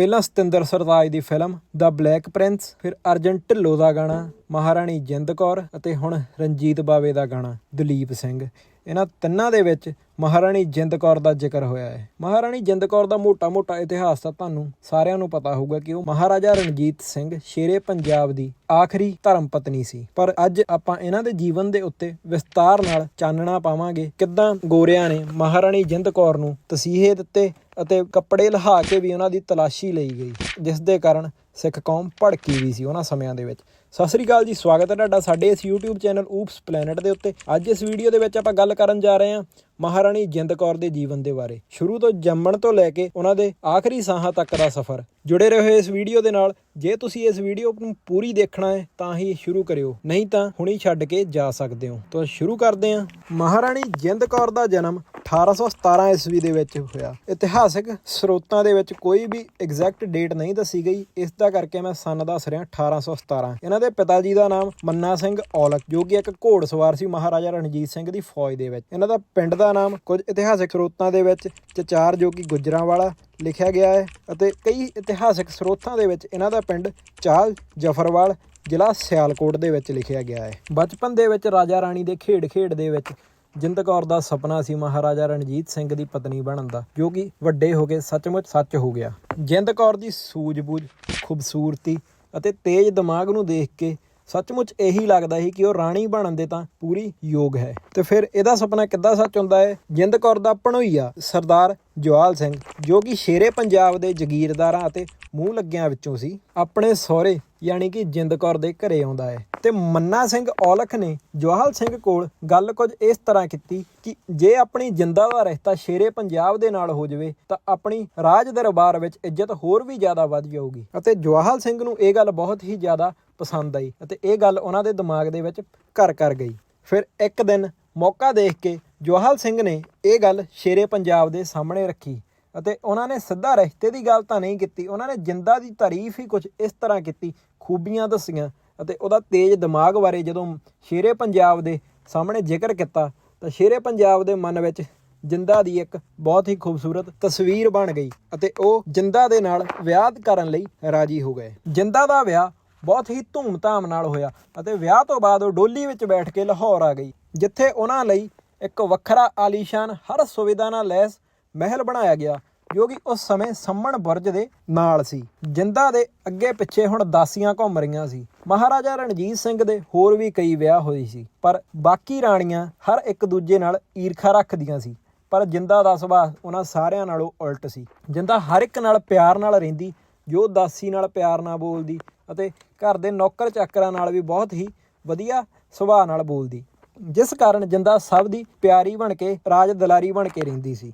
ਪਹਿਲਾਂ ਸਤਿੰਦਰ ਸਰਤਾਜ ਦੀ ਫਿਲਮ ਦਾ ਬਲੈਕ ਪ੍ਰਿੰਸ, ਫਿਰ ਅਰਜਨ ਢਿੱਲੋਂ ਦਾ ਗਾਣਾ, ਮਹਾਰਾਣੀ ਜਿੰਦ ਕੌਰ ਅਤੇ ਹੁਣ ਰਣਜੀਤ ਬਾਵੇ ਦਾ ਗਾਣਾ, ਦਲੀਪ ਸਿੰਘ। ਇਹਨਾਂ ਤਿੰਨਾਂ ਦੇ ਵਿੱਚ ਮਹਾਰਾਣੀ ਜਿੰਦ ਕੌਰ ਦਾ ਜ਼ਿਕਰ ਹੋਇਆ ਹੈ। ਮਹਾਰਾਣੀ ਜਿੰਦ ਕੌਰ ਦਾ ਮੋਟਾ-ਮੋਟਾ ਇਤਿਹਾਸ ਤਾਂ ਤੁਹਾਨੂੰ ਸਾਰਿਆਂ ਨੂੰ ਪਤਾ ਹੋਊਗਾ ਕਿ ਉਹ ਮਹਾਰਾਜਾ ਰਣਜੀਤ ਸਿੰਘ ਸ਼ੇਰੇ ਪੰਜਾਬ ਦੀ ਆਖਰੀ ਧਰਮ ਪਤਨੀ ਸੀ। ਪਰ ਅੱਜ ਆਪਾਂ ਇਹਨਾਂ ਦੇ ਜੀਵਨ ਦੇ ਉੱਤੇ ਵਿਸਤਾਰ ਨਾਲ ਚਾਨਣਾ ਪਾਵਾਂਗੇ ਕਿੱਦਾਂ ਗੋਰਿਆਂ ਨੇ ਮਹਾਰਾਣੀ ਜਿੰਦ ਕੌਰ ਨੂੰ ਤਸੀਹੇ ਦਿੱਤੇ ਅਤੇ ਕੱਪੜੇ ਲਹਾ ਕੇ ਵੀ ਉਹਨਾਂ ਦੀ ਤਲਾਸ਼ੀ ਲਈ ਗਈ, ਜਿਸ ਦੇ ਕਾਰਨ ਸਿੱਖ ਕੌਮ ਭੜਕੀ ਵੀ ਸੀ ਉਹਨਾਂ ਸਮਿਆਂ ਦੇ ਵਿੱਚ। ਸਤਿ ਸ੍ਰੀ ਅਕਾਲ ਜੀ, ਸਵਾਗਤ ਹੈ ਤੁਹਾਡਾ ਸਾਡੇ ਇਸ YouTube ਚੈਨਲ ਊਪਸ ਪਲੈਨਟ ਦੇ ਉੱਤੇ। ਅੱਜ ਇਸ ਵੀਡੀਓ ਦੇ ਵਿੱਚ ਆਪਾਂ ਗੱਲ ਕਰਨ ਜਾ ਰਹੇ ਹਾਂ ਮਹਾਰਾਣੀ ਜਿੰਦ ਕੌਰ ਦੇ ਜੀਵਨ ਦੇ ਬਾਰੇ। ਸ਼ੁਰੂ ਤੋਂ ਜੰਮਣ ਤੋਂ ਲੈ ਕੇ ਉਹਨਾਂ ਦੇ ਆਖਰੀ ਸਾਹਾਂ ਤੱਕ ਦਾ ਸਫ਼ਰ। ਜੁੜੇ ਰਹੋ ਇਸ ਵੀਡੀਓ ਦੇ ਨਾਲ। ਜੇ ਤੁਸੀਂ ਇਸ ਵੀਡੀਓ ਨੂੰ ਪੂਰੀ ਦੇਖਣਾ ਹੈ, ਤਾਂ ਹੀ ਸ਼ੁਰੂ ਕਰਿਓ। ਨਹੀਂ ਤਾਂ ਹੁਣੀ ਛੱਡ ਕੇ ਜਾ ਸਕਦੇ ਹੋ। ਤਾਂ ਸ਼ੁਰੂ ਕਰਦੇ ਹਾਂ। ਮਹਾਰਾਣੀ ਜਿੰਦ ਕੌਰ ਦਾ ਜਨਮ 1817 ਈਸਵੀ ਦੇ ਵਿੱਚ ਹੋਇਆ। ਇਤਿਹਾਸਕ ਸਰੋਤਾਂ ਦੇ ਵਿੱਚ ਕੋਈ ਵੀ ਐਗਜ਼ੈਕਟ ਡੇਟ ਨਹੀਂ ਦੱਸੀ ਗਈ। ਇਸ ਦਾ ਕਰਕੇ ਮੈਂ ਸਨ ਦੱਸ ਰਿਹਾ 1817 ਇਹਨਾਂ ਦੇ ਪਿਤਾ ਜੀ ਦਾ ਨਾਮ ਮੰਨਾ ਸਿੰਘ ਔਲਖ, ਜੋ ਕਿ ਇੱਕ ਘੋੜਸਵਾਰ ਸੀ ਮਹਾਰਾਜਾ ਰਣਜੀਤ ਸਿੰਘ ਦੀ ਫੌਜ ਦੇ ਵਿੱਚ। ਇਹਨਾਂ ਦਾ ਪਿੰਡ ਦਾ ਨਾਮ ਕੁਝ ਇਤਿਹਾਸਕ ਸਰੋਤਾਂ ਦੇ ਵਿੱਚ ਚਚਾਰ ਜੋ ਕਿ ਗੁਜਰਾਂਵਾਲਾ ਲਿਖਿਆ ਗਿਆ ਹੈ ਅਤੇ ਕਈ ਇਤਿਹਾਸਕ ਸਰੋਤਾਂ ਦੇ ਵਿੱਚ ਇਹਨਾਂ ਦਾ ਪਿੰਡ ਚਾਲ ਜਫਰਵਾਲ ਜ਼ਿਲ੍ਹਾ ਸਿਆਲਕੋਟ ਦੇ ਵਿੱਚ ਲਿਖਿਆ ਗਿਆ ਹੈ। ਬਚਪਨ ਦੇ ਵਿੱਚ ਰਾਜਾ ਰਾਣੀ ਦੇ ਖੇਡ ਖੇਡ ਦੇ ਵਿੱਚ ਜਿੰਦ ਕੌਰ ਦਾ ਸੁਪਨਾ ਸੀ ਮਹਾਰਾਜਾ ਰਣਜੀਤ ਸਿੰਘ ਦੀ ਪਤਨੀ ਬਣਨ ਦਾ, ਜੋ ਕਿ ਵੱਡੇ ਹੋ ਕੇ ਸੱਚਮੁੱਚ ਸੱਚ ਹੋ ਗਿਆ। ਜਿੰਦ ਕੌਰ ਦੀ ਸੂਝ-ਬੂਝ, ਖੂਬਸੂਰਤੀ ਅਤੇ ਤੇਜ਼ ਦਿਮਾਗ ਨੂੰ ਦੇਖ ਕੇ ਸੱਚਮੁੱਚ ਇਹੀ ਲੱਗਦਾ ਸੀ ਕਿ ਉਹ ਰਾਣੀ ਬਣਨ ਦੇ ਤਾਂ ਪੂਰੀ ਯੋਗ ਹੈ। ਤੇ ਫਿਰ ਇਹਦਾ ਸੁਪਨਾ ਕਿੱਦਾਂ ਸੱਚ ਹੁੰਦਾ ਹੈ? ਜਿੰਦ ਕੌਰ ਦਾ ਭਣੋਈਆ ਸਰਦਾਰ ਜਵਾਲ ਸਿੰਘ, ਜੋ ਕਿ ਸ਼ੇਰੇ ਪੰਜਾਬ ਦੇ ਜ਼ਗੀਰਦਾਰਾਂ ਅਤੇ ਮੂੰਹ ਲੱਗਿਆਂ ਵਿੱਚੋਂ ਸੀ, ਆਪਣੇ ਸਹੁਰੇ, ਯਾਨੀ ਕਿ ਜਿੰਦ ਕੌਰ ਦੇ ਘਰੇ ਆਉਂਦਾ ਹੈ। ਤੇ ਮੰਨਾ ਸਿੰਘ ਔਲਖ ਨੇ ਜਵਾਹਲ ਸਿੰਘ ਕੋਲ ਗੱਲ ਕੁਝ ਇਸ ਤਰ੍ਹਾਂ ਕੀਤੀ ਕਿ ਜੇ ਆਪਣੀ ਜਿੰਦਾ ਦਾ ਰਿਸ਼ਤਾ ਸ਼ੇਰੇ ਪੰਜਾਬ ਦੇ ਨਾਲ ਹੋ ਜਾਵੇ ਤਾਂ ਆਪਣੀ ਰਾਜ ਦਰਬਾਰ ਵਿੱਚ ਇੱਜ਼ਤ ਹੋਰ ਵੀ ਜ਼ਿਆਦਾ ਵੱਧ ਜਾਊਗੀ। ਅਤੇ ਜਵਾਹਲ ਸਿੰਘ ਨੂੰ ਇਹ ਗੱਲ ਬਹੁਤ ਹੀ ਜ਼ਿਆਦਾ ਪਸੰਦ ਆਈ ਅਤੇ ਇਹ ਗੱਲ ਉਹਨਾਂ ਦੇ ਦਿਮਾਗ ਦੇ ਵਿੱਚ ਘਰ ਕਰ ਗਈ। ਫਿਰ ਇੱਕ ਦਿਨ ਮੌਕਾ ਦੇਖ ਕੇ ਜਵਾਹਲ ਸਿੰਘ ਨੇ ਇਹ ਗੱਲ ਸ਼ੇਰੇ ਪੰਜਾਬ ਦੇ ਸਾਹਮਣੇ ਰੱਖੀ ਅਤੇ ਉਹਨਾਂ ਨੇ ਸਿੱਧਾ ਰਿਸ਼ਤੇ ਦੀ ਗੱਲ ਤਾਂ ਨਹੀਂ ਕੀਤੀ, ਉਹਨਾਂ ਨੇ ਜਿੰਦਾ ਦੀ ਤਾਰੀਫ ਹੀ ਕੁਝ ਇਸ ਤਰ੍ਹਾਂ ਕੀਤੀ, ਖੂਬੀਆਂ ਦੱਸੀਆਂ ਅਤੇ ਉਹਦਾ ਤੇਜ਼ ਦਿਮਾਗ ਬਾਰੇ ਜਦੋਂ ਸ਼ੇਰੇ ਪੰਜਾਬ ਦੇ ਸਾਹਮਣੇ ਜ਼ਿਕਰ ਕੀਤਾ, ਤਾਂ ਸ਼ੇਰੇ ਪੰਜਾਬ ਦੇ ਮਨ ਵਿੱਚ ਜਿੰਦਾ ਦੀ ਇੱਕ ਬਹੁਤ ਹੀ ਖੂਬਸੂਰਤ ਤਸਵੀਰ ਬਣ ਗਈ ਅਤੇ ਉਹ ਜਿੰਦਾ ਦੇ ਨਾਲ ਵਿਆਹ ਕਰਨ ਲਈ ਰਾਜੀ ਹੋ ਗਏ। ਜਿੰਦਾ ਦਾ ਵਿਆਹ ਬਹੁਤ ਹੀ ਧੂਮਧਾਮ ਨਾਲ ਹੋਇਆ ਅਤੇ ਵਿਆਹ ਤੋਂ ਬਾਅਦ ਉਹ ਡੋਲੀ ਵਿੱਚ ਬੈਠ ਕੇ ਲਾਹੌਰ ਆ ਗਈ, ਜਿੱਥੇ ਉਹਨਾਂ ਲਈ ਇੱਕ ਵੱਖਰਾ ਆਲੀਸ਼ਾਨ ਹਰ ਸੁਵਿਧਾ ਨਾਲ ਲੈਸ ਮਹਿਲ ਬਣਾਇਆ ਗਿਆ ਜੋ ਕਿ ਉਸ ਸਮੇਂ ਸੰਮਣ ਬੁਰਜ ਦੇ ਨਾਲ ਸੀ। ਜਿੰਦਾ ਦੇ ਅੱਗੇ ਪਿੱਛੇ ਹੁਣ ਦਾਸੀਆਂ ਘੁੰਮ ਰਹੀਆਂ ਸੀ। ਮਹਾਰਾਜਾ ਰਣਜੀਤ ਸਿੰਘ ਦੇ ਹੋਰ ਵੀ ਕਈ ਵਿਆਹ ਹੋਏ ਸੀ। ਪਰ ਬਾਕੀ ਰਾਣੀਆਂ ਹਰ ਇੱਕ ਦੂਜੇ ਨਾਲ ਈਰਖਾ ਰੱਖਦੀਆਂ ਸੀ। ਪਰ ਜਿੰਦਾ ਦਾ ਸੁਭਾਅ ਉਹਨਾਂ ਸਾਰਿਆਂ ਨਾਲੋਂ ਉਲਟ ਸੀ। ਜਿੰਦਾ ਹਰ ਇੱਕ ਨਾਲ ਪਿਆਰ ਨਾਲ ਰਹਿੰਦੀ, ਜੋ ਦਾਸੀ ਨਾਲ ਪਿਆਰ ਨਾਲ ਬੋਲਦੀ ਅਤੇ ਘਰ ਦੇ ਨੌਕਰ ਚਾਕਰਾਂ ਨਾਲ ਵੀ ਬਹੁਤ ਹੀ ਵਧੀਆ ਸੁਭਾਅ ਨਾਲ ਬੋਲਦੀ। ਜਿਸ ਕਾਰਨ ਜਿੰਦਾ ਸਭ ਦੀ ਪਿਆਰੀ ਬਣ ਕੇ, ਰਾਜ ਦਲਾਰੀ ਬਣ ਕੇ ਰਹਿੰਦੀ ਸੀ।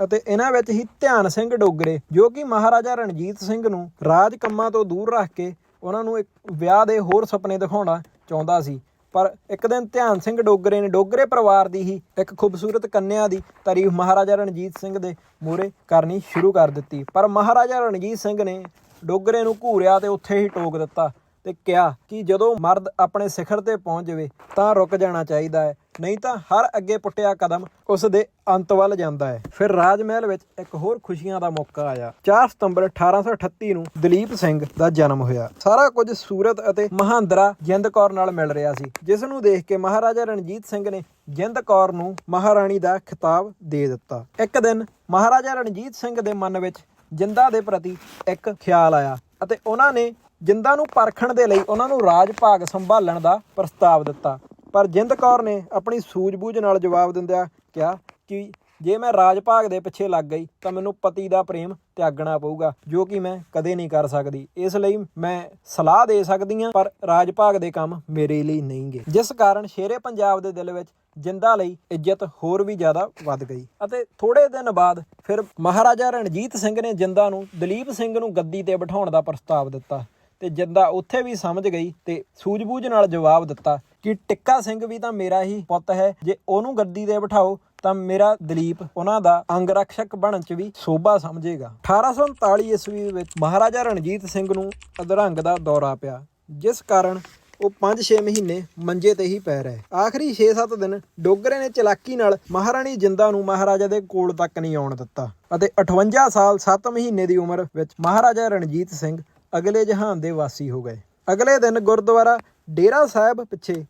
ਅਤੇ ਇਹਨਾਂ ਵਿੱਚ ਹੀ ਧਿਆਨ ਸਿੰਘ ਡੋਗਰੇ, ਜੋ ਕਿ ਮਹਾਰਾਜਾ ਰਣਜੀਤ ਸਿੰਘ ਨੂੰ ਰਾਜ ਕੰਮਾਂ ਤੋਂ ਦੂਰ ਰੱਖ ਕੇ ਉਹਨਾਂ ਨੂੰ ਇੱਕ ਵਿਆਹ ਦੇ ਹੋਰ ਸੁਪਨੇ ਦਿਖਾਉਣਾ ਚਾਹੁੰਦਾ ਸੀ। ਪਰ ਇੱਕ ਦਿਨ ਧਿਆਨ ਸਿੰਘ ਡੋਗਰੇ ਨੇ ਡੋਗਰੇ ਪਰਿਵਾਰ ਦੀ ਹੀ ਇੱਕ ਖੂਬਸੂਰਤ ਕੰਨਿਆ ਦੀ ਤਾਰੀਫ ਮਹਾਰਾਜਾ ਰਣਜੀਤ ਸਿੰਘ ਦੇ ਮੂਹਰੇ ਕਰਨੀ ਸ਼ੁਰੂ ਕਰ ਦਿੱਤੀ। ਪਰ ਮਹਾਰਾਜਾ ਰਣਜੀਤ ਸਿੰਘ ਨੇ ਡੋਗਰੇ ਨੂੰ ਘੂਰਿਆ ਤੇ ਉੱਥੇ ਹੀ ਟੋਕ ਦਿੱਤਾ ਤੇ ਕਿਹਾ ਕਿ ਜਦੋਂ ਮਰਦ ਆਪਣੇ ਸਿਖਰ ਤੇ ਪਹੁੰਚ ਜਾਵੇ ਤਾਂ ਰੁਕ ਜਾਣਾ ਚਾਹੀਦਾ ਹੈ। ਨਹੀਂ ਤਾਂ ਹਰ ਅੱਗੇ ਪੁੱਟਿਆ ਕਦਮ ਉਸ ਦੇ ਅੰਤ ਵੱਲ ਜਾਂਦਾ ਹੈ। ਫਿਰ ਰਾਜ ਮਹਿਲ ਵਿੱਚ ਇੱਕ ਹੋਰ ਖੁਸ਼ੀਆਂ ਦਾ ਮੌਕਾ ਆਇਆ। 4 ਸਤੰਬਰ 1838 ਨੂੰ ਦਲੀਪ ਸਿੰਘ ਦਾ ਜਨਮ ਹੋਇਆ। ਸਾਰਾ ਕੁਝ ਸੂਰਤ ਅਤੇ ਮਹਾਂਦਰਾ ਜਿੰਦ ਕੌਰ ਨਾਲ ਮਿਲ ਰਿਹਾ ਸੀ, ਜਿਸ ਨੂੰ ਦੇਖ ਕੇ ਮਹਾਰਾਜਾ ਰਣਜੀਤ ਸਿੰਘ ਨੇ ਜਿੰਦ ਕੌਰ ਨੂੰ ਮਹਾਰਾਣੀ ਦਾ ਖਿਤਾਬ ਦੇ ਦਿੱਤਾ। ਇੱਕ ਦਿਨ ਮਹਾਰਾਜਾ ਰਣਜੀਤ ਸਿੰਘ ਦੇ ਮਨ ਵਿੱਚ ਜਿੰਦਾ ਦੇ ਪ੍ਰਤੀ ਇੱਕ ਖਿਆਲ ਆਇਆ ਅਤੇ ਉਹਨਾਂ ਨੇ ਜਿੰਦਾ ਨੂੰ ਪਰਖਣ ਦੇ ਲਈ ਉਹਨਾਂ ਨੂੰ ਰਾਜ ਭਾਗ ਸੰਭਾਲਣ ਦਾ ਪ੍ਰਸਤਾਵ ਦਿੱਤਾ। ਪਰ ਜਿੰਦ ਕੌਰ ਨੇ ਆਪਣੀ ਸੂਝ-ਬੂਝ ਨਾਲ ਜਵਾਬ ਦਿੰਦਿਆਂ ਕਿਹਾ ਕਿ ਜੇ ਮੈਂ ਰਾਜ ਭਾਗ ਦੇ ਪਿੱਛੇ ਲੱਗ ਗਈ ਤਾਂ ਮੈਨੂੰ ਪਤੀ ਦਾ ਪ੍ਰੇਮ ਤਿਆਗਣਾ ਪਊਗਾ, ਜੋ ਕਿ ਮੈਂ ਕਦੇ ਨਹੀਂ ਕਰ ਸਕਦੀ। ਇਸ ਲਈ ਮੈਂ ਸਲਾਹ ਦੇ ਸਕਦੀ ਹਾਂ, ਪਰ ਰਾਜ ਭਾਗ ਦੇ ਕੰਮ ਮੇਰੇ ਲਈ ਨਹੀਂਗੇ। ਜਿਸ ਕਾਰਨ ਸ਼ੇਰੇ ਪੰਜਾਬ ਦੇ ਦਿਲ ਵਿੱਚ ਜਿੰਦਾ ਲਈ ਇੱਜ਼ਤ ਹੋਰ ਵੀ ਜ਼ਿਆਦਾ ਵੱਧ ਗਈ। ਅਤੇ ਥੋੜੇ ਦਿਨ ਬਾਅਦ ਫਿਰ ਮਹਾਰਾਜਾ ਰਣਜੀਤ ਸਿੰਘ ਨੇ ਜਿੰਦਾ ਨੂੰ, ਦਲੀਪ ਸਿੰਘ ਨੂੰ ਗੱਦੀ ਤੇ ਬਿਠਾਉਣ ਦਾ ਪ੍ਰਸਤਾਵ ਦਿੱਤਾ। ਤੇ ਜਿੰਦਾ ਉੱਥੇ ਵੀ ਸਮਝ ਗਈ ਤੇ ਸੂਝ-ਬੂਝ ਨਾਲ ਜਵਾਬ ਦਿੱਤਾ ਕਿ ਟਿੱਕਾ ਸਿੰਘ ਵੀ ਤਾਂ ਮੇਰਾ ਹੀ ਪੁੱਤ ਹੈ, ਜੇ ਉਹਨੂੰ ਗੱਦੀ ਤੇ ਬਿਠਾਓ ਤਾਂ ਮੇਰਾ ਦਲੀਪ ਉਹਨਾਂ ਦਾ ਅੰਗ ਰਕਸ਼ਕ ਬਣਨ ਚ ਵੀ ਸੋਭਾ ਸਮਝੇਗਾ। 1839 ਈਸਵੀ ਵਿੱਚ ਮਹਾਰਾਜਾ ਰਣਜੀਤ ਸਿੰਘ ਨੂੰ ਅਧਰੰਗ ਦਾ ਦੌਰਾ ਪਿਆ, ਜਿਸ ਕਾਰਨ ਉਹ 5-6 ਮਹੀਨੇ ਮੰਜੇ ਤੇ ਹੀ ਪੈ ਰਹੇ। ਆਖਰੀ 6-7 ਦਿਨ ਡੋਗਰੇ ਨੇ ਚਲਾਕੀ ਨਾਲ ਮਹਾਰਾਣੀ ਜਿੰਦਾ ਨੂੰ ਮਹਾਰਾਜਾ ਦੇ ਕੋਲ ਤੱਕ ਨਹੀਂ ਆਉਣ ਦਿੱਤਾ ਅਤੇ 58 ਸਾਲ 7 ਮਹੀਨੇ ਦੀ ਉਮਰ ਵਿੱਚ ਮਹਾਰਾਜਾ ਰਣਜੀਤ ਸਿੰਘ ਅਗਲੇ ਜਹਾਨ ਦੇ ਵਾਸੀ ਹੋ ਗਏ। ਅਗਲੇ ਦਿਨ ਗੁਰਦੁਆਰਾ ਡੇਰਾ ਸਾਹਿਬ ਪਿੱਛੇ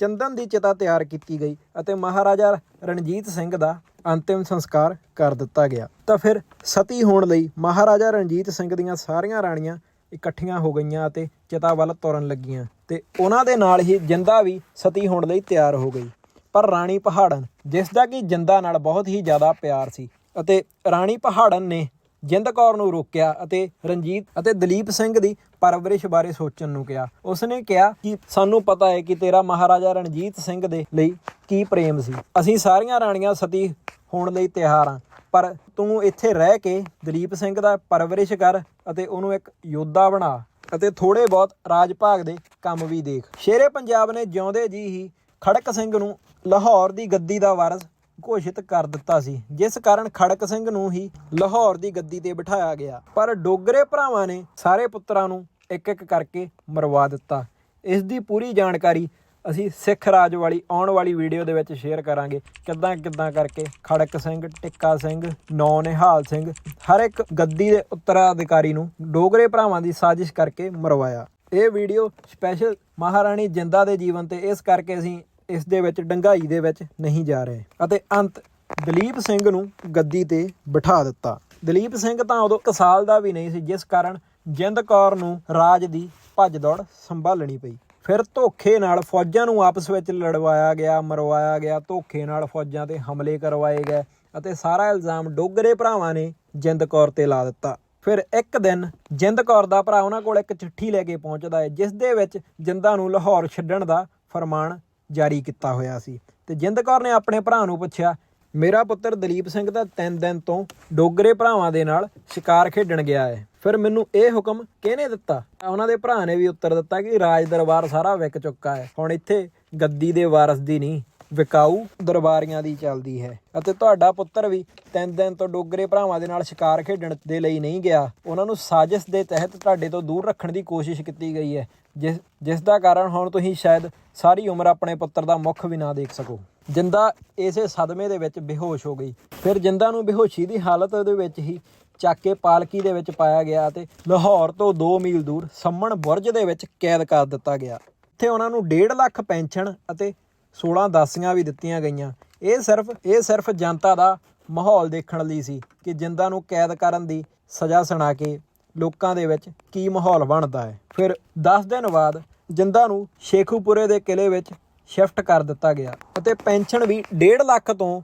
ਚੰਦਨ ਦੀ ਚਿਤਾ ਤਿਆਰ ਕੀਤੀ ਗਈ ਅਤੇ ਮਹਾਰਾਜਾ ਰਣਜੀਤ ਸਿੰਘ ਦਾ ਅੰਤਿਮ ਸੰਸਕਾਰ ਕਰ ਦਿੱਤਾ ਗਿਆ। ਤਾਂ ਫਿਰ ਸਤੀ ਹੋਣ ਲਈ ਮਹਾਰਾਜਾ ਰਣਜੀਤ ਸਿੰਘ ਦੀਆਂ ਸਾਰੀਆਂ ਰਾਣੀਆਂ ਇਕੱਠੀਆਂ ਹੋ ਗਈਆਂ ਅਤੇ ਚਿਤਾ ਵੱਲ ਤੁਰਨ ਲੱਗੀਆਂ ਤੇ ਉਹਨਾਂ ਦੇ ਨਾਲ ਹੀ ਜਿੰਦਾ ਵੀ ਸਤੀ ਹੋਣ ਲਈ ਤਿਆਰ ਹੋ ਗਈ। ਪਰ ਰਾਣੀ ਪਹਾੜਨ ਜਿਸ ਦਾ ਕਿ ਜਿੰਦਾ ਨਾਲ ਬਹੁਤ ਹੀ ਜ਼ਿਆਦਾ ਪਿਆਰ ਸੀ ਅਤੇ ਰਾਣੀ ਪਹਾੜਨ ਨੇ ਜਿੰਦ ਕੌਰ ਨੂੰ ਰੋਕਿਆ ਅਤੇ ਰਣਜੀਤ ਅਤੇ ਦਲੀਪ ਸਿੰਘ ਦੀ ਪਰਵਰਿਸ਼ ਬਾਰੇ ਸੋਚਣ ਨੂੰ ਕਿਹਾ। ਉਸਨੇ ਕਿਹਾ ਕਿ ਸਾਨੂੰ ਪਤਾ ਹੈ ਕਿ ਤੇਰਾ ਮਹਾਰਾਜਾ ਰਣਜੀਤ ਸਿੰਘ ਦੇ ਲਈ ਕੀ ਪ੍ਰੇਮ ਸੀ। ਅਸੀਂ ਸਾਰੀਆਂ ਰਾਣੀਆਂ ਸਤੀ ਹੋਣ ਲਈ ਤਿਆਰ ਹਾਂ, ਪਰ ਤੂੰ ਇੱਥੇ ਰਹਿ ਕੇ ਦਲੀਪ ਸਿੰਘ ਦਾ ਪਰਵਰਿਸ਼ ਕਰ ਅਤੇ ਉਹਨੂੰ ਇੱਕ ਯੋਧਾ ਬਣਾ ਅਤੇ ਥੋੜੇ ਬਹੁਤ ਰਾਜ ਭਾਗ ਦੇ ਕੰਮ ਵੀ ਦੇਖ। ਸ਼ੇਰੇ ਪੰਜਾਬ ਨੇ ਜਿਉਂਦੇ ਜੀ ਹੀ ਖੜਕ ਸਿੰਘ ਨੂੰ ਲਾਹੌਰ ਦੀ ਗੱਦੀ ਦਾ ਵਾਰਸ ਘੋਸ਼ਿਤ ਕਰ ਦਿੱਤਾ ਸੀ, ਜਿਸ ਕਾਰਨ ਖੜਕ ਸਿੰਘ ਨੂੰ ਹੀ ਲਾਹੌਰ ਦੀ ਗੱਦੀ ਤੇ ਬਿਠਾਇਆ ਗਿਆ। ਪਰ ਡੋਗਰੇ ਭਰਾਵਾਂ ਨੇ ਸਾਰੇ ਪੁੱਤਰਾਂ ਨੂੰ ਇੱਕ ਇੱਕ ਕਰਕੇ ਮਰਵਾ ਦਿੱਤਾ। ਇਸ ਦੀ ਪੂਰੀ ਜਾਣਕਾਰੀ ਅਸੀਂ ਸਿੱਖ ਰਾਜ ਵਾਲੀ ਆਉਣ ਵਾਲੀ ਵੀਡੀਓ ਦੇ ਵਿੱਚ ਸ਼ੇਅਰ ਕਰਾਂਗੇ। ਕਿੱਦਾਂ ਕਿੱਦਾਂ ਕਰਕੇ ਖੜਕ ਸਿੰਘ, ਟਿੱਕਾ ਸਿੰਘ, ਨੌ ਨਿਹਾਲ ਸਿੰਘ ਹਰ ਇੱਕ ਗੱਦੀ ਦੇ ਉੱਤਰਾਧਿਕਾਰੀ ਨੂੰ ਡੋਗਰੇ ਭਰਾਵਾਂ ਦੀ ਸਾਜ਼ਿਸ਼ ਕਰਕੇ ਮਰਵਾਇਆ। ਇਹ ਵੀਡੀਓ ਸਪੈਸ਼ਲ ਮਹਾਰਾਣੀ ਜਿੰਦਾ ਦੇ ਜੀਵਨ ਤੇ ਇਸ ਕਰਕੇ ਅਸੀਂ ਇਸ ਦੇ ਵਿੱਚ, ਡੰਗਾਈ ਦੇ ਵਿੱਚ ਨਹੀਂ ਜਾ ਰਹੇ। ਅਤੇ ਅੰਤ, ਦਲੀਪ ਸਿੰਘ ਨੂੰ ਗੱਦੀ ਤੇ ਬਿਠਾ ਦਿੱਤਾ। ਦਲੀਪ ਸਿੰਘ ਤਾਂ ਉਦੋਂ ਇੱਕ ਸਾਲ ਦਾ ਵੀ ਨਹੀਂ ਸੀ, ਜਿਸ ਕਾਰਨ ਜਿੰਦ ਕੌਰ ਨੂੰ ਰਾਜ ਦੀ ਭੱਜ ਦੌੜ ਸੰਭਾਲਣੀ ਪਈ। ਫਿਰ ਧੋਖੇ ਨਾਲ ਫੌਜਾਂ ਨੂੰ ਆਪਸ ਵਿੱਚ ਲੜਵਾਇਆ ਗਿਆ, ਮਰਵਾਇਆ ਗਿਆ। ਧੋਖੇ ਨਾਲ ਫੌਜਾਂ ਤੇ ਹਮਲੇ ਕਰਵਾਏ ਗਏ ਅਤੇ ਸਾਰਾ ਇਲਜ਼ਾਮ ਡੋਗਰੇ ਭਰਾਵਾਂ ਨੇ ਜਿੰਦ ਕੌਰ ਤੇ ਲਾ ਦਿੱਤਾ। ਫਿਰ ਇੱਕ ਦਿਨ ਜਿੰਦ ਕੌਰ ਦਾ ਭਰਾ ਉਹਨਾਂ ਕੋਲ ਇੱਕ ਚਿੱਠੀ ਲੈ ਕੇ ਪਹੁੰਚਦਾ ਹੈ, ਜਿਸ ਦੇ ਵਿੱਚ ਜਿੰਦਾ ਨੂੰ ਲਾਹੌਰ ਛੱਡਣ ਦਾ ਫਰਮਾਨ ਜਾਰੀ ਕੀਤਾ ਹੋਇਆ ਸੀ। ਤੇ ਜਿੰਦ ਕੌਰ ਨੇ ਆਪਣੇ ਭਰਾ ਨੂੰ ਪੁੱਛਿਆ, ਮੇਰਾ ਪੁੱਤਰ ਦਲੀਪ ਸਿੰਘ ਤਾਂ ਤਿੰਨ ਦਿਨ ਤੋਂ ਡੋਗਰੇ ਭਰਾਵਾਂ ਦੇ ਨਾਲ ਸ਼ਿਕਾਰ ਖੇਡਣ ਗਿਆ ਹੈ। ਫਿਰ ਮੈਨੂੰ ਇਹ ਹੁਕਮ ਕਿਹਨੇ ਦਿੱਤਾ? ਉਹਨਾਂ ਦੇ ਭਰਾ ਨੇ ਵੀ ਉੱਤਰ ਦਿੱਤਾ ਕਿ ਰਾਜ ਦਰਬਾਰ ਸਾਰਾ ਵਿਕ ਚੁੱਕਾ ਹੈ। ਹੁਣ ਇੱਥੇ ਗੱਦੀ ਦੇ ਵਾਰਸ ਦੀ ਨਹੀਂ ਵਿਕਾਊ ਦਰਬਾਰੀਆਂ ਦੀ ਚੱਲਦੀ ਹੈ ਅਤੇ ਤੁਹਾਡਾ ਪੁੱਤਰ ਵੀ ਤਿੰਨ ਦਿਨ ਤੋਂ ਡੋਗਰੇ ਭਰਾਵਾਂ ਦੇ ਨਾਲ ਸ਼ਿਕਾਰ ਖੇਡਣ ਦੇ ਲਈ ਨਹੀਂ ਗਿਆ। ਉਹਨਾਂ ਨੂੰ ਸਾਜ਼ਿਸ਼ ਦੇ ਤਹਿਤ ਤੁਹਾਡੇ ਤੋਂ ਦੂਰ ਰੱਖਣ ਦੀ ਕੋਸ਼ਿਸ਼ ਕੀਤੀ ਗਈ ਹੈ, ਜਿਸ ਜਿਸ ਦਾ ਕਾਰਨ ਹੁਣ ਤੁਸੀਂ ਸ਼ਾਇਦ ਸਾਰੀ ਉਮਰ ਆਪਣੇ ਪੁੱਤਰ ਦਾ ਮੁੱਖ ਵੀ ਨਾ ਦੇਖ ਸਕੋ। ਜਿੰਦਾ ਇਸੇ ਸਦਮੇ ਦੇ ਵਿੱਚ ਬੇਹੋਸ਼ ਹੋ ਗਈ। ਫਿਰ ਜਿੰਦਾ ਨੂੰ ਬੇਹੋਸ਼ੀ ਦੀ ਹਾਲਤ ਦੇ ਵਿੱਚ ਹੀ ਚੱਕ ਕੇ ਪਾਲਕੀ ਦੇ ਵਿੱਚ ਪਾਇਆ ਗਿਆ ਤੇ ਲਾਹੌਰ ਤੋਂ 2 ਮੀਲ ਦੂਰ ਸੰਮਣ ਬੁਰਜ ਦੇ ਵਿੱਚ ਕੈਦ ਕਰ ਦਿੱਤਾ ਗਿਆ। ਇੱਥੇ ਉਹਨਾਂ ਨੂੰ 1.5 ਲੱਖ ਪੈਨਸ਼ਨ ਅਤੇ 16 ਦਾਸੀਆਂ ਵੀ ਦਿੱਤੀਆਂ ਗਈਆਂ। ਇਹ ਸਿਰਫ ਇਹ ਸਿਰਫ ਜਨਤਾ ਦਾ ਮਾਹੌਲ ਦੇਖਣ ਲਈ ਸੀ ਕਿ ਜਿੰਦਾਂ ਨੂੰ ਕੈਦ ਕਰਨ ਦੀ ਸਜ਼ਾ ਸੁਣਾ ਕੇ ਲੋਕਾਂ ਦੇ ਵਿੱਚ ਕੀ ਮਾਹੌਲ ਬਣਦਾ ਹੈ। ਫਿਰ 10 ਦਿਨ ਬਾਅਦ ਜਿੰਦਾਂ ਨੂੰ ਸ਼ੇਖੂਪੁਰੇ ਦੇ ਕਿਲੇ ਵਿੱਚ ਸ਼ਿਫਟ ਕਰ ਦਿੱਤਾ ਗਿਆ ਅਤੇ ਪੈਨਸ਼ਨ ਵੀ 1.5 ਲੱਖ ਤੋਂ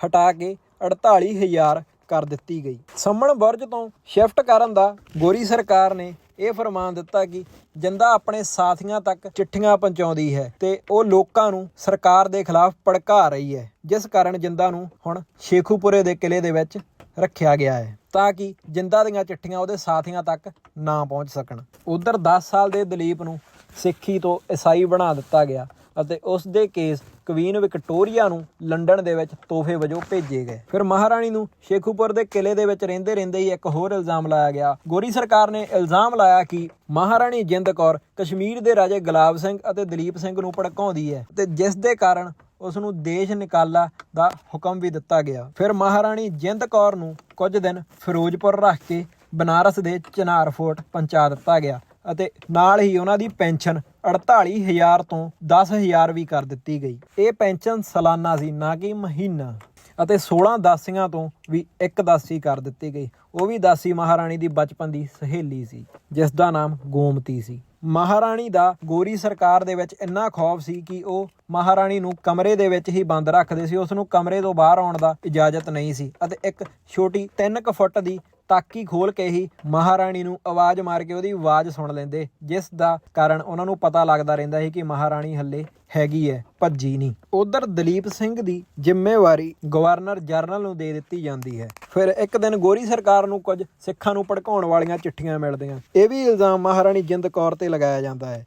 ਹਟਾ ਕੇ 48000 ਕਰ ਦਿੱਤੀ ਗਈ। ਸੰਮਣ ਬੁਰਜ ਤੋਂ ਸ਼ਿਫਟ ਕਰਨ ਦਾ ਗੋਰੀ ਸਰਕਾਰ ਨੇ ਇਹ ਫਰਮਾਨ ਦਿੱਤਾ ਕਿ ਜਿੰਦਾ ਆਪਣੇ ਸਾਥੀਆਂ ਤੱਕ ਚਿੱਠੀਆਂ ਪਹੁੰਚਾਉਂਦੀ ਹੈ ਤੇ ਉਹ ਲੋਕਾਂ ਨੂੰ ਸਰਕਾਰ ਦੇ ਖਿਲਾਫ ਭੜਕਾ ਰਹੀ ਹੈ, ਜਿਸ ਕਾਰਨ ਜਿੰਦਾ ਨੂੰ ਹੁਣ ਸ਼ੇਖੂਪੁਰੇ ਦੇ ਕਿਲੇ ਦੇ ਵਿੱਚ ਰੱਖਿਆ ਗਿਆ ਹੈ ਤਾਂ ਕਿ ਜਿੰਦਾ ਦੀਆਂ ਚਿੱਠੀਆਂ ਉਹਦੇ ਸਾਥੀਆਂ ਤੱਕ ਨਾ ਪਹੁੰਚ ਸਕਣ। ਉਧਰ 10 ਸਾਲ ਦੇ ਦਲੀਪ ਨੂੰ ਸਿੱਖੀ ਤੋਂ ਈਸਾਈ ਬਣਾ ਦਿੱਤਾ ਗਿਆ। ਅਤੇ ਉਸ ਦੇ ਕੇਸ ਕਵੀਨ ਵਿਕਟੋਰੀਆ ਨੂੰ ਲੰਡਨ ਦੇ ਵਿੱਚ ਤੋਹਫੇ ਵਜੋਂ ਭੇਜੇ ਗਏ। ਫਿਰ ਮਹਾਰਾਣੀ ਨੂੰ ਸ਼ੇਖੂਪੁਰ ਦੇ ਕਿਲੇ ਦੇ ਵਿੱਚ ਰਹਿੰਦੇ ਰਹਿੰਦੇ ਹੀ ਇੱਕ ਹੋਰ ਇਲਜ਼ਾਮ ਲਾਇਆ ਗਿਆ। ਗੋਰੀ ਸਰਕਾਰ ਨੇ ਇਲਜ਼ਾਮ ਲਾਇਆ ਕਿ ਮਹਾਰਾਣੀ ਜਿੰਦ ਕੌਰ ਕਸ਼ਮੀਰ ਦੇ ਰਾਜੇ ਗੁਲਾਬ ਸਿੰਘ ਅਤੇ ਦਲੀਪ ਸਿੰਘ ਨੂੰ ਭੜਕਾਉਂਦੀ ਹੈ ਤੇ ਜਿਸ ਦੇ ਕਾਰਨ ਉਸ ਨੂੰ ਦੇਸ਼ ਨਿਕਾਲਾ ਦਾ ਹੁਕਮ ਵੀ ਦਿੱਤਾ ਗਿਆ। ਫਿਰ ਮਹਾਰਾਣੀ ਜਿੰਦ ਕੌਰ ਨੂੰ ਕੁਝ ਦਿਨ ਫਿਰੋਜ਼ਪੁਰ ਰੱਖ ਕੇ ਬਨਾਰਸ ਦੇ ਚਨਾਰ ਫੋਰਟ ਪਹੁੰਚਾ ਦਿੱਤਾ ਗਿਆ। ਅਤੇ ਨਾਲ ਹੀ ਉਹਨਾਂ ਦੀ ਪੈਨਸ਼ਨ 48000 ਤੋਂ 10000 ਵੀ ਕਰ ਦਿੱਤੀ ਗਈ। ਇਹ ਪੈਨਸ਼ਨ ਸਾਲਾਨਾ ਸੀ, ਨਾ ਕਿ ਮਹੀਨਾ। ਅਤੇ 16 ਦਾਸੀਆਂ ਤੋਂ ਵੀ ਇੱਕ ਦਾਸੀ ਕਰ ਦਿੱਤੀ ਗਈ। ਉਹ ਵੀ ਦਾਸੀ ਮਹਾਰਾਣੀ ਦੀ ਬਚਪਨ ਦੀ ਸਹੇਲੀ ਸੀ, ਜਿਸ ਦਾ ਨਾਮ ਗੋਮਤੀ ਸੀ। ਮਹਾਰਾਣੀ ਦਾ ਗੋਰੀ ਸਰਕਾਰ ਦੇ ਵਿੱਚ ਇੰਨਾ ਖੌਫ ਸੀ ਕਿ ਉਹ ਮਹਾਰਾਣੀ ਨੂੰ ਕਮਰੇ ਦੇ ਵਿੱਚ ਹੀ ਬੰਦ ਰੱਖਦੇ ਸੀ। ਉਸ ਨੂੰ ਕਮਰੇ ਤੋਂ ਬਾਹਰ ਆਉਣ ਦਾ ਇਜਾਜ਼ਤ ਨਹੀਂ ਸੀ। ਅਤੇ ਇੱਕ ਛੋਟੀ 3 ਫੁੱਟ ਦੀ ਤਾਕੀ ਖੋਲ ਕੇ ਹੀ ਮਹਾਰਾਣੀ ਨੂੰ ਆਵਾਜ਼ ਮਾਰ ਕੇ ਉਹਦੀ ਆਵਾਜ਼ ਸੁਣ ਲੈਂਦੇ, ਜਿਸ ਦਾ ਕਾਰਨ ਉਹਨਾਂ ਨੂੰ ਪਤਾ ਲੱਗਦਾ ਰਹਿੰਦਾ ਸੀ ਕਿ ਮਹਾਰਾਣੀ ਹੱਲੇ ਹੈਗੀ ਹੈ, ਭੱਜੀ ਨਹੀਂ। ਉਧਰ ਦਲੀਪ ਸਿੰਘ ਦੀ ਜ਼ਿੰਮੇਵਾਰੀ ਗਵਰਨਰ ਜਨਰਲ ਨੂੰ ਦੇ ਦਿੱਤੀ ਜਾਂਦੀ ਹੈ। ਫਿਰ ਇੱਕ ਦਿਨ ਗੋਰੀ ਸਰਕਾਰ ਨੂੰ ਕੁਝ ਸਿੱਖਾਂ ਨੂੰ ਭੜਕਾਉਣ ਵਾਲੀਆਂ ਚਿੱਠੀਆਂ ਮਿਲਦੀਆਂ। ਇਹ ਵੀ ਇਲਜ਼ਾਮ ਮਹਾਰਾਣੀ ਜਿੰਦ ਕੌਰ ਤੇ ਲਗਾਇਆ ਜਾਂਦਾ ਹੈ